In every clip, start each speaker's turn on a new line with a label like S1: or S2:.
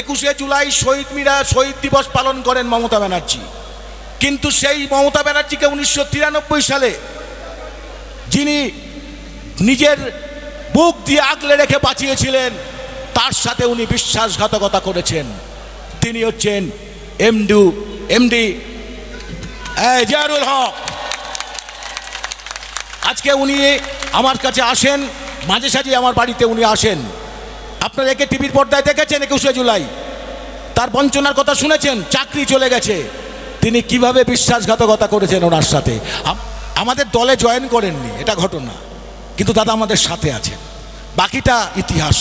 S1: একুশে জুলাই শহীদ মিরা, শহীদ দিবস পালন করেন মমতা ব্যানার্জি। কিন্তু সেই মমতা ব্যানার্জিকে উনিশশো তিরানব্বই সালে যিনি নিজের বুক দিয়ে আগলে রেখে বাঁচিয়েছিলেন তার সাথে উনি বিশ্বাসঘাতকতা করেছেন। তিনি হচ্ছেন এমডু, এমডি জিয়ারুল হক। আজকে উনি আমার কাছে আসেন, মাঝে সাঝে আমার বাড়িতে উনি আসেন। আপনারা একে টিভির পর্দায় দেখেছেন একুশে জুলাই। তার বঞ্চনার কথা শুনেছেন, চাকরি চলে গেছে। তিনি কীভাবে বিশ্বাসঘাতকতা করেছেন ওনার সাথে? আমাদের দলে জয়েন করেননি, এটা ঘটনা। কিন্তু দাদা আমাদের সাথে আছেন। বাকিটা ইতিহাস।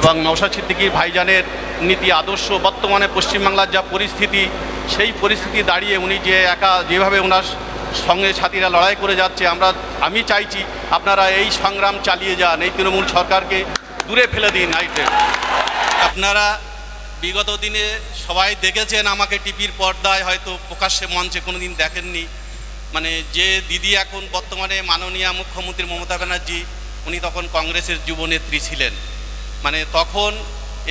S2: এবং নৌশাদ সিদ্দিকীর ভাইজানের নীতি, আদর্শ, বর্তমানে পশ্চিমবাংলার যা পরিস্থিতি, সেই পরিস্থিতি দাঁড়িয়ে উনি যে একা যেভাবে ওনার সঙ্গে সাথীরা লড়াই করে যাচ্ছে, আমরা আমি চাইছি আপনারা এই সংগ্রাম চালিয়ে যান, এই তৃণমূল সরকারকে দূরে ফেলে দিন নাইটে আপনারা বিগত দিনে সবাই দেখেছেন আমাকে টিভির পর্দায় হয়তো প্রকাশ্যে মঞ্চে কোনো দিন দেখেননি। মানে যে দিদি এখন বর্তমানে মাননীয় মুখ্যমন্ত্রী মমতা ব্যানার্জি, উনি তখন কংগ্রেসের যুবনেত্রী ছিলেন। মানে তখন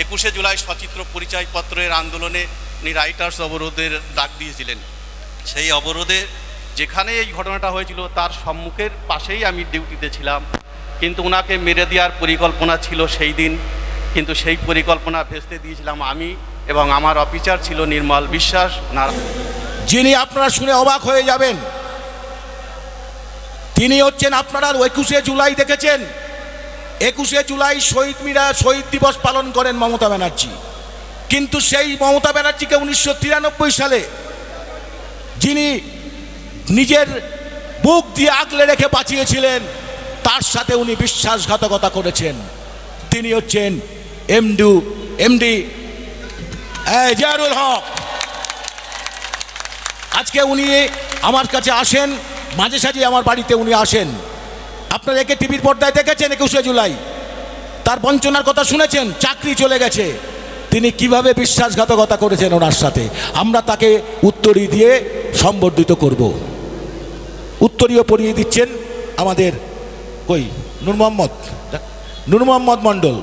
S2: একুশে জুলাই সচিত্র পরিচয়পত্রের আন্দোলনে উনি রাইটার্স অবরোধের ডাক দিয়েছিলেন। সেই অবরোধে যেখানে এই ঘটনাটা হয়েছিল, তার সম্মুখের পাশেই আমি ডিউটিতে ছিলাম। কিন্তু ওনাকে মেরে দেওয়ার পরিকল্পনা ছিল সেই দিন। কিন্তু সেই পরিকল্পনা ভেস্তে দিয়েছিলাম আমি এবং আমার অফিসার ছিল নির্মল বিশ্বাস
S1: যিনি আপনারা শুনে অবাক হয়ে যাবেন, তিনি হচ্ছেন আপনারা একুশে জুলাই দেখেছেন। একুশে জুলাই শহীদ মিরা, শহীদ দিবস পালন করেন মমতা ব্যানার্জি। কিন্তু সেই মমতা ব্যানার্জিকে উনিশশো তিরানব্বই সালে যিনি নিজের বুক দিয়ে আগলে রেখে বাঁচিয়েছিলেন তার সাথে উনি বিশ্বাসঘাতকতা করেছেন। তিনি হচ্ছেন এমডু, এমডি জিয়ারুল হক। আজকে উনি আমার কাছে আসেন, মাঝে সাঝে আমার বাড়িতে উনি আসেন। আপনারা একে টিভির পর্দায় দেখেছেন একুশে জুলাই? তার বঞ্চনার কথা শুনেছেন, চাকরি চলে গেছে। তিনি কীভাবে বিশ্বাসঘাতকতা করেছেন ওনার সাথে? আমরা তাকে উত্তরী দিয়ে সম্বর্ধিত করব। উত্তরীয় পড়িয়ে দিচ্ছেন আমাদের কই? নূর মোহাম্মদ। নূর মোহাম্মদ মণ্ডল।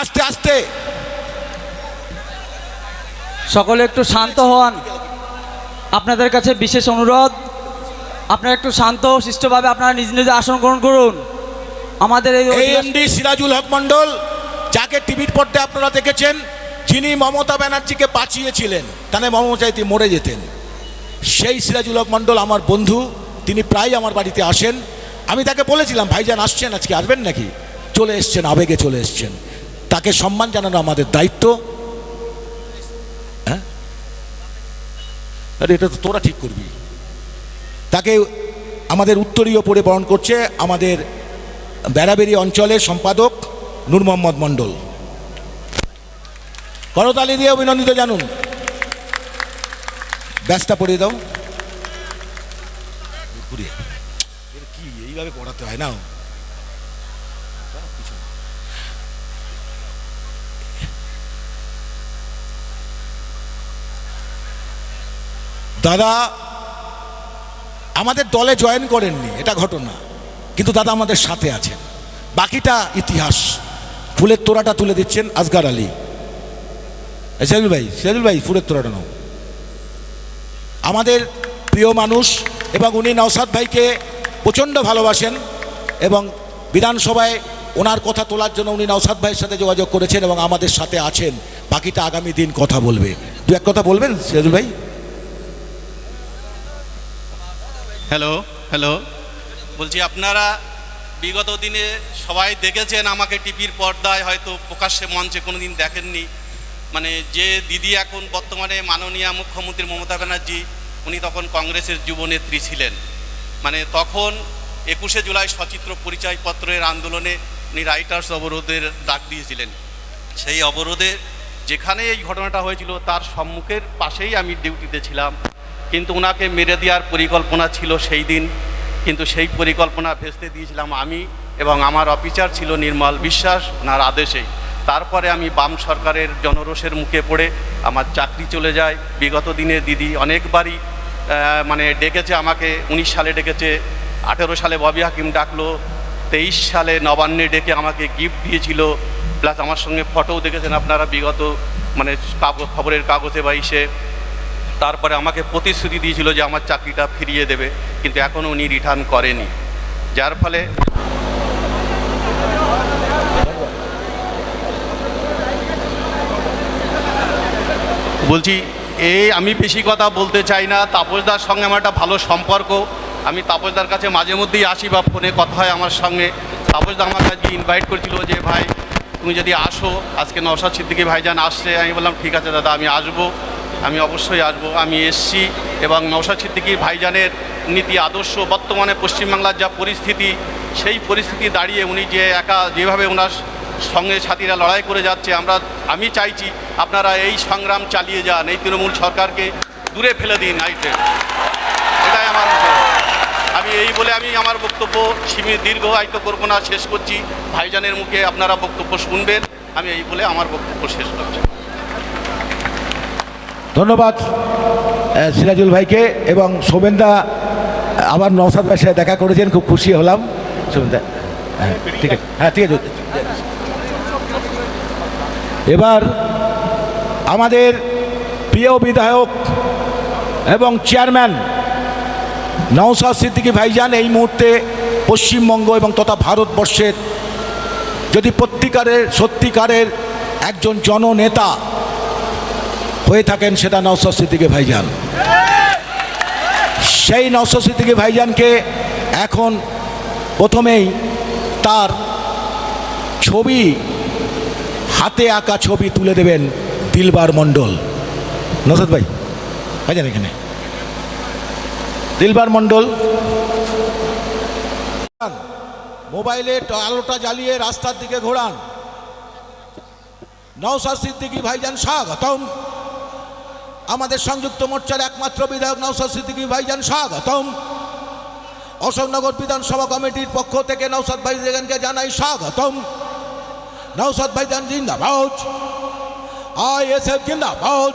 S1: আস্তে আস্তে।
S3: সকলে একটু শান্ত হন। আপনাদের কাছে বিশেষ অনুরোধ আপনারা একটু শান্ত শিষ্টভাবে আপনারা নিজ নিজ আসন গ্রহণ করুন। আমাদের এই
S1: এএমডি সিরাজুল হক মণ্ডল যাকে টিভির পর্দায় আপনারা দেখেছেন যিনি মমতা ব্যানার্জিকে বাঁচিয়েছিলেন। তাহলে মমতা মরে যেতেন। সেই সিরাজুল হক মণ্ডল আমার বন্ধু। তিনি প্রায় আমার বাড়িতে আসেন। আমি তাকে বলেছিলাম, ভাইজান আসছেন আজকে, আসবেন নাকি? চলে এসছেন, আবেগে চলে এসছেন। তাকে সম্মান জানানো আমাদের দায়িত্ব। হ্যাঁ? আরে, এটা তো তোরা ঠিক করবি। তাকে আমাদের উত্তরীয় পরে বরণ করছে আমাদের বেড়াবেড়ি অঞ্চলের সম্পাদক নূর মোহাম্মদ মণ্ডল। করতালি দিয়ে অভিনন্দিত জানুন। ব্যাসটা পড়িয়ে দাও। এর কি, এইভাবে পড়াতে হয় না? দাদা, আমাদের দলে জয়েন করেননি, এটা ঘটনা। কিন্তু দাদা আমাদের সাথে আছেন। বাকিটা ইতিহাস। ফুলের তোড়াটা তুলে দিচ্ছেন আজগার আলী। সেজুল ভাই সেজুল ভাই, ফুলের তোড়াটা নাও। আমাদের প্রিয় মানুষ এবং উনি নওসাদ ভাইকে প্রচণ্ড ভালোবাসেন এবং বিধানসভায় ওনার কথা তোলার জন্য উনি নওসাদ ভাইয়ের সাথে যোগাযোগ করেছেন এবং আমাদের সাথে আছেন। বাকিটা আগামী দিন কথা বলবে। দু এক কথা বলবেন সেজুল ভাই?
S2: হ্যালো হ্যালো বলছি, আপনারা বিগত দিনে সবাই দেখেছেন আমাকে টিভির পর্দায়, হয়তো প্রকাশ্যে মঞ্চে কোনো দিন দেখেননি। মানে যে দিদি এখন বর্তমানে মাননীয় মুখ্যমন্ত্রী মমতা ব্যানার্জি উনি তখন কংগ্রেসের যুবনেত্রী ছিলেন। মানে তখন একুশে জুলাই সচিত্র পরিচয়পত্রের আন্দোলনে উনি রাইটার্স অবরোধের ডাক দিয়েছিলেন। সেই অবরোধে যেখানে এই ঘটনাটা হয়েছিল, তার সম্মুখের পাশেই আমি ডিউটিতে ছিলাম। কিন্তু ওনাকে মেরে দেওয়ার পরিকল্পনা ছিল সেই দিন। কিন্তু সেই পরিকল্পনা ভেস্তে দিয়েছিলাম আমি এবং আমার অফিসার ছিল নির্মল বিশ্বাস, ওনার আদেশেই। তারপরে আমি বাম সরকারের জনরোষের মুখে পড়ে আমার চাকরি চলে যায়। বিগত দিনে দিদি অনেকবারই মানে ডেকেছে আমাকে, উনিশ সালে ডেকেছে, আঠেরো সালে ববি হাকিম ডাকলো, তেইশ সালে নবান্নে ডেকে আমাকে গিফট দিয়েছিল প্লাস আমার সঙ্গে ফটোও দেখেছেন আপনারা বিগত মানে কাগজ, খবরের কাগজে বা ইসে। তারপরে আমাকে প্রতিশ্রুতি দিয়েছিল যে আমার চাকরিটা ফিরিয়ে দেবে, কিন্তু এখনও উনি রিটার্ন করেনি। যার ফলে বলছি এই আমি বেশি কথা বলতে চাই না। তাপসদার সঙ্গে আমার একটা ভালো সম্পর্ক। আমি তাপসদার কাছে মাঝে মধ্যেই আসি বা ফোনে কথা হয় আমার সঙ্গে। তাপসদা আমার কাছে ইনভাইট করেছিল যে, ভাই, তুমি যদি আসো, আজকে নওশাদ সিদ্দিকি ভাইজান আসছে। আমি বললাম, ঠিক আছে দাদা, আমি আসব। আমি অবশ্যই আসব। আমি এসছি এবং নওশাদ সিদ্দিকি ভাইজানের নীতি, আদর্শ, বর্তমানে পশ্চিমবাংলার যা পরিস্থিতি, সেই পরিস্থিতি দাঁড়িয়ে উনি যে একা, যেভাবে ওনার সঙ্গে সাথীরা লড়াই করে যাচ্ছে। আমরা, আমি চাইছি আপনারা এই সংগ্রাম চালিয়ে যান। এই তৃণমূল সরকারকে দূরে ফেলে দিন আইটে এটাই আমার আমি এই বলে আমি আমার বক্তব্য সীমিত দীর্ঘায়িত করব না, শেষ করছি। ভাইজানের মুখে আপনারা বক্তব্য শুনবেন। আমি এই বলে আমার বক্তব্য শেষ করছি।
S1: ধন্যবাদ সিরাজুল ভাইকে এবং শোভেনদা আবার নওসাদ ভাইয়ের সাথে দেখা করেছেন, খুব খুশি হলাম। শোভেনদা হ্যাঁ ঠিক আছে। হ্যাঁ ঠিক আছে। এবার আমাদের প্রিয় বিধায়ক এবং চেয়ারম্যান নওসাদ সিদ্দিকী ভাইজান এই মুহূর্তে পশ্চিমবঙ্গ এবং তথা ভারতবর্ষের যদি প্রত্যিকারের সত্যিকারের একজন জননেতা হয়ে থাকেন সেটা নওসাদ সিদ্দিকী ভাইজান। সেই নওসাদ সিদ্দিকী ভাইজানকে এখন প্রথমেই তার ছবি হাতে আঁকা ছবি তুলে দেবেন দিলবার মণ্ডল। নসাদ ভাই ভাইজান এখানে? দিলবার মণ্ডল। মোবাইলে আলোটা জ্বালিয়ে রাস্তার দিকে ঘোরান। নওসাদ সিদ্দিকী ভাইজান স্বাগতম। আমাদের সংযুক্ত মোর্চার একমাত্র বিধায়ক নওসাদ সিদ্দিকী ভাইজান স্বাগতম। অশোকনগর বিধানসভা কমিটির পক্ষ থেকে নওসাদ ভাইজানকে জানাই স্বাগতম। নওসাদ ভাইজান জিন্দাবাদ। আই এস এফ জিন্দাবাদ।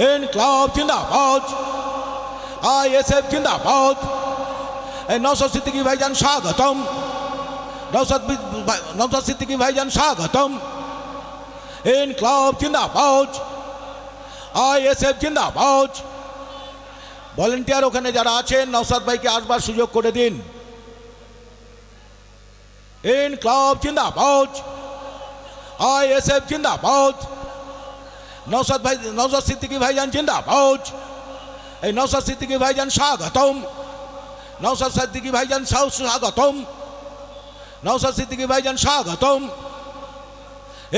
S1: ইনকলাব জিন্দাবাদ। আই এস এফ জিন্দাবাদ। এই নওসাদ সিদ্দিকী ভাইজান স্বাগতম। ভাই- নওসাদ সিদ্দিকী ভাইজান স্বাগতম। ইনকলাব জিন্দাবাদ। আইএসএফ জিন্দাবাদ। ভলেন্টিয়ার ওখানে যারা আছেন নওসাদ ভাইকে আসবার সুযোগ করে দিন। ইনকলাব জিন্দাবাদ। আইএসএফ জিন্দাবাদ নওসাদ ভাই নওসাদ সিদ্দিকী ভাইজান জিন্দাবাদ এই নওসাদ সিদ্দিকী ভাইজান স্বাগতম নওসাদ সিদ্দিকী ভাইজান স্বাগতম নওসাদ সিদ্দিকী ভাইজান স্বাগতম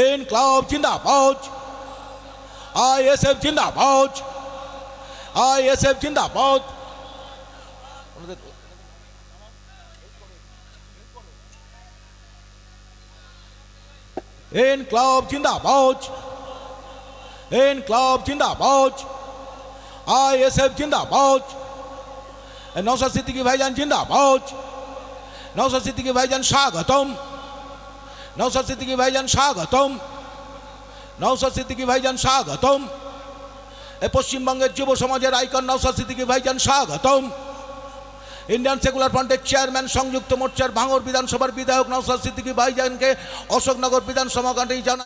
S1: ইনকলাব জিন্দাবাদ আইএসএফ জিন্দাবাদ আইএসএফ জিন্দাবাদ ইনকলাব জিন্দাবাদ ইনকলাব জিন্দাবাদ আইএসএফ জিন্দাবাদ নওসাদ সিদ্দিকী ভাইজান জিন্দাবাদ নওসাদ সিদ্দিকী ভাইজান স্বাগতম নওসাদ সিদ্দিকী ভাইজান স্বাগতম নওসাদ সিদ্দিকী ভাইজান স্বাগতম পশ্চিমবঙ্গের যুব সমাজের আইকন নওসাদ সিদ্দিকী ভাইজান স্বাগতম ইন্ডিয়ান সেকুলার ফ্রন্টের চেয়ারম্যান সংযুক্ত মোর্চার ভাঙর বিধানসভার বিধায়ক নওসাদ সিদ্দিকী ভাইজানকে অশোকনগর বিধানসভা জানা